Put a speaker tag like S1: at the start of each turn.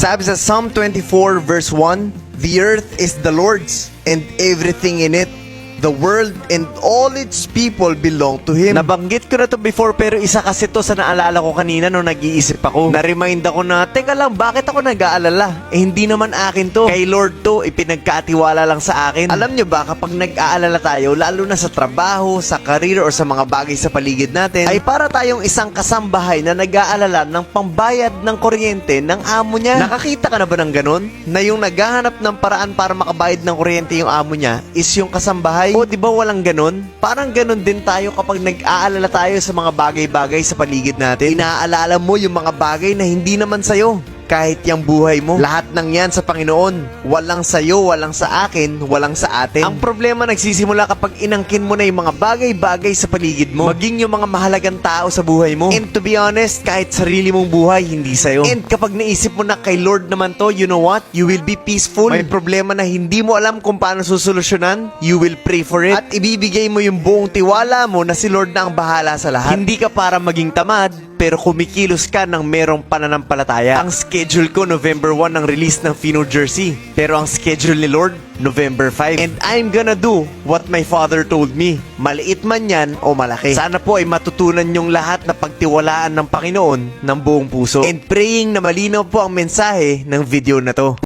S1: Sabi sa Psalm 24 verse 1, The earth is the Lord's and everything in it. The world and all its people belong to Him. Nabanggit ko na to before pero isa kasi to sa naalala ko kanina nung nag-iisip ako. Na-remind ako na, teka lang, bakit ako nag-aalala? Eh hindi naman akin to. Kay Lord to, ipinagkatiwala lang sa akin. Alam nyo ba, kapag nag-aalala tayo, lalo na sa trabaho, sa career, or sa mga bagay sa paligid natin, ay para tayong isang kasambahay na nag-aalala ng pambayad ng kuryente ng amo niya. Nakakita ka na ba ng ganun? Na yung naghahanap ng paraan para makabayad ng kuryente yung amo niya is yung kasambahay? O di ba walang ganun? Parang ganun din tayo kapag nag-aalala tayo sa mga bagay-bagay sa paligid natin. Inaalala mo yung mga bagay na hindi naman sa'yo kahit yung buhay mo. Lahat ng yan sa Panginoon. Walang sa'yo, walang sa akin, walang sa atin. Ang problema nagsisimula kapag inangkin mo na yung mga bagay-bagay sa paligid mo. Maging yung mga mahalagang tao sa buhay mo. And to be honest, kahit sarili mong buhay, hindi sa'yo. And kapag naisip mo na kay Lord naman to, you know what? You will be peaceful. May problema na hindi mo alam kung paano susolusyonan, you will pray for it. At ibibigay mo yung buong tiwala mo na si Lord na ang bahala sa lahat. Hindi ka para maging tamad, pero kumikilos ka ng merong pananampalataya. Ang schedule ko November 1 ang release ng Fino Jersey. Pero ang schedule ni Lord, November 5. And I'm gonna do what my father told me. Maliit man yan o malaki. Sana po ay matutunan yung lahat na pagtiwalaan ng Panginoon ng buong puso. And praying na malinaw po ang mensahe ng video na to.